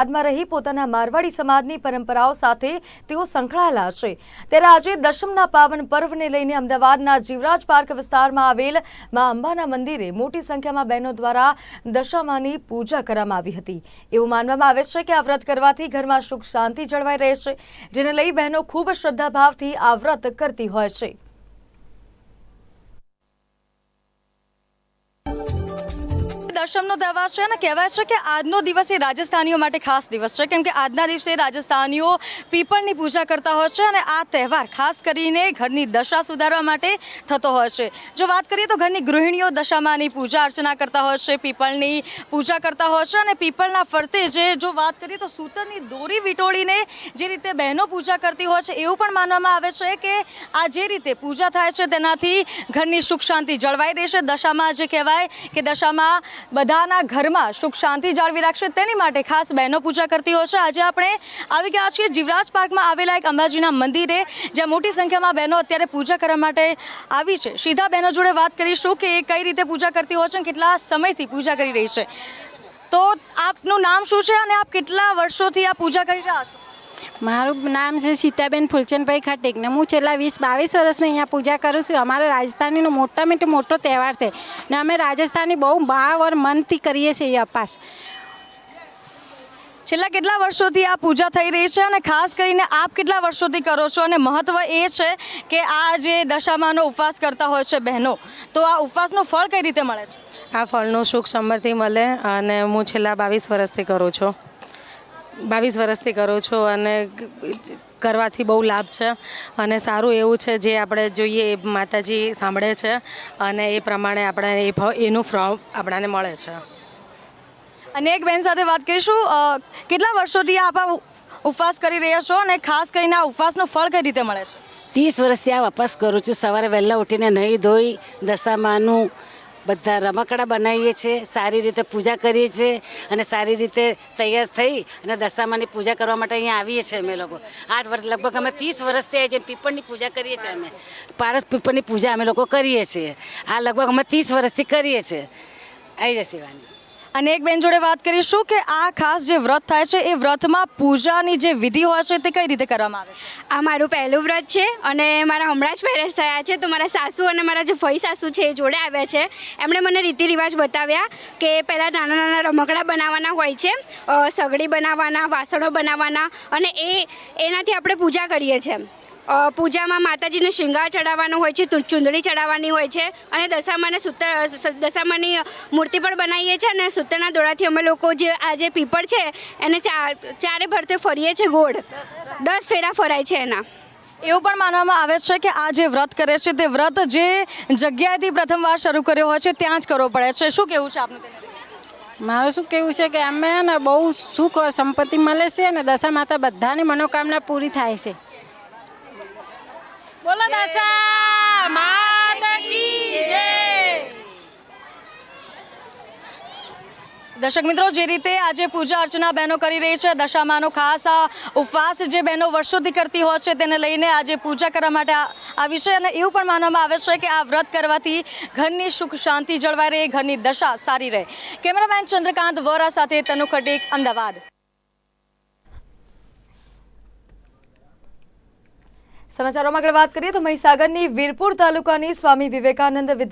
બાદમાં રહી પોતાના મારવાડી સમાજની પરંપરાઓ સાથે તેઓ સંકળાયેલા છે. ત્યારે આજે દશમના પાવન પર્વને લઈને અમદાવાદના જીવરાજ પાર્ક વિસ્તારમાં આવેલ મા અંબાના મંદિરે મોટી સંખ્યામાં બહેનો દ્વારા દશામાની પૂજા કરવામાં આવી હતી. એવું માનવામાં આવે છે કે આ વ્રત કરવાથી ઘરમાં સુખ શાંતિ જળવાઈ રહે છે, જેને લઈ બહેનો ખૂબ શ્રદ્ધાભાવથી આ વ્રત કરતી હોય છે. દશમનો તહેવાર છે અને કહેવાય છે કે આજનો દિવસ એ રાજસ્થાનીઓ માટે ખાસ દિવસ છે. કેમ કે આજના દિવસે રાજસ્થાનીઓ પીપળની પૂજા કરતા હોય છે અને આ તહેવાર ખાસ કરીને ઘરની દશા સુધારવા માટે થતો હોય છે. જો વાત કરીએ તો ઘરની ગૃહિણીઓ દશામાની પૂજા અર્ચના કરતા હોય છે, પીપળની પૂજા કરતા હોય છે અને પીપળના ફરતે જે જો વાત કરીએ તો સૂતરની દોરી વિટોળીને જે રીતે બહેનો પૂજા કરતી હોય છે, એવું પણ માનવામાં આવે છે કે આ જે રીતે પૂજા થાય છે તેનાથી ઘરની સુખ શાંતિ જળવાઈ રહેશે. દશામાં જે કહેવાય કે દશામાં બધાના ઘરમાં સુખ શાંતિ જાળવી રાખશે. તેની માટે ખાસ બહેનો પૂજા કરતી હોય છે. આજે આપણે આવી ગયા છીએ જીવરાજ પાર્કમાં આવેલા એક અંબાજીના મંદિરે, જ્યાં મોટી સંખ્યામાં બહેનો અત્યારે પૂજા કરવા માટે આવી છે. સીધા બહેનો જોડે વાત કરીશું કે એ કઈ રીતે પૂજા કરતી હોય છે કેટલા સમયથી પૂજા કરી રહી છે. તો આપનું નામ શું છે અને આપ કેટલા વર્ષોથી આ પૂજા કરી રહ્યા છો? મારું નામ છે સીતાબેન ફૂલચંદભાઈ ખટીક ને હું છેલ્લા વીસ બાવીસ વર્ષની અહીંયા પૂજા કરું છું. અમારે રાજસ્થાનીનો મોટામાં મોટો તહેવાર છે ને અમે રાજસ્થાની બહુ ભાવ ઓર મનથી કરીએ છીએ એ અપાસ. છેલ્લા કેટલા વર્ષોથી આ પૂજા થઈ રહી છે અને ખાસ કરીને આપ કેટલા વર્ષોથી કરો છો? અને મહત્વ એ છે કે આ જે દશામાનો ઉપવાસ કરતા હોય છે બહેનો તો આ ઉપવાસનું ફળ કઈ રીતે મળે છે? આ ફળનું સુખ સમૃદ્ધિ મળે અને હું છેલ્લા બાવીસ વર્ષથી કરું છું. બાવીસ વર્ષથી કરું છું અને કરવાથી બહુ લાભ છે. અને સારું એવું છે જે આપણે જોઈએ એ માતાજી સાંભળે છે અને એ પ્રમાણે આપણે એનું ફ્રોમ આપણાને મળે છે. અને એક બેન સાથે વાત કરીશું. કેટલા વર્ષોથી આપ ઉપવાસ કરી રહ્યા છો અને ખાસ કરીને આ ઉપવાસનું ફળ કઈ રીતે મળે છે? ત્રીસ વર્ષથી આ વાપસ કરું છું. સવારે વહેલા ઉઠીને નહીં ધોઈ દશામાનું બધા રમકડા બનાવીએ છીએ, સારી રીતે પૂજા કરીએ છીએ અને સારી રીતે તૈયાર થઈ અને દશામાની પૂજા કરવા માટે અહીંયા આવીએ છીએ અમે લોકો. આઠ વર્ષ લગભગ અમે ત્રીસ વર્ષથી આવી છીએ પીપળની પૂજા કરીએ છીએ અમે. પારસ પીપળની પૂજા અમે લોકો કરીએ છીએ. આ લગભગ અમે ત્રીસ વર્ષથી કરીએ છીએ. આવી જશે વાની અને એક બેન જોડે વાત કરીશું કે આ ખાસ જે વ્રત થાય છે, એ વ્રતમાં પૂજાની જે વિધિ હોય છે, તે કઈ રીતે કરવામાં આવે છે? આ મારું પહેલું વ્રત છે અને મારા હમણાં જ મેરેજ થયા છે. તો મારા સાસુ અને મારા જે ફઈ સાસુ છે, એ જોડે આવ્યા છે. એમણે મને રીતિ રિવાજ બતાવ્યા કે પહેલાં નાના નાના રમકડા બનાવવાના હોય છે સગડી બનાવવાના, વાસણો બનાવવાના અને એ, એનાથી આપણે પૂજા કરીએ છીએ. પૂજામાં માતાજીને શૃંગાર ચડાવવાનો હોય છે ચૂંદડી ચડાવવાની હોય છે અને દશામાને સૂતર દશામાની મૂર્તિ પણ બનાવીએ છીએ અને સૂતરના દોરાથી અમે લોકો જે આ જે પીપળ છે એને ચા ચારે ભરતે ફરીએ છીએ ગોળ. દસ ફેરા ફરાય છે એના. એવું પણ માનવામાં આવે છે કે આ જે વ્રત કરે છે તે વ્રત જે જગ્યાએથી પ્રથમવાર શરૂ કર્યો હોય છે ત્યાં જ કરવો પડે છે. શું કેવું છે આપનું મારું શું કહેવું છે કે અમે ને બહુ સુખ સંપત્તિ મળે છે અને દશા માતા બધાની મનોકામના પૂરી થાય છે. બોલો દર્શક મિત્રો, જે રીતે આજે પૂજા અર્ચના બહેનો કરી રહી છે, દશામાનો ખાસ ઉપવાસ જે બહેનો વર્ષોથી કરતી હોય છે, તેને લઈને આજે પૂજા કરવા માટે આવી છે અને એવું પણ માનવામાં આવે છે કે આ વ્રત કરવાથી ઘરની સુખ શાંતિ જળવાઈ રહે, ઘરની દશા સારી રહે. કેમેરામેન ચંદ્રકાંત વોરા સાથે તનુ ખટીક અમદાવાદ. સમાચારોમાં આગળ વાત કરીએ તો મહીસાગરની વીરપુર તાલુકાની સ્વામી વિવેકાનંદ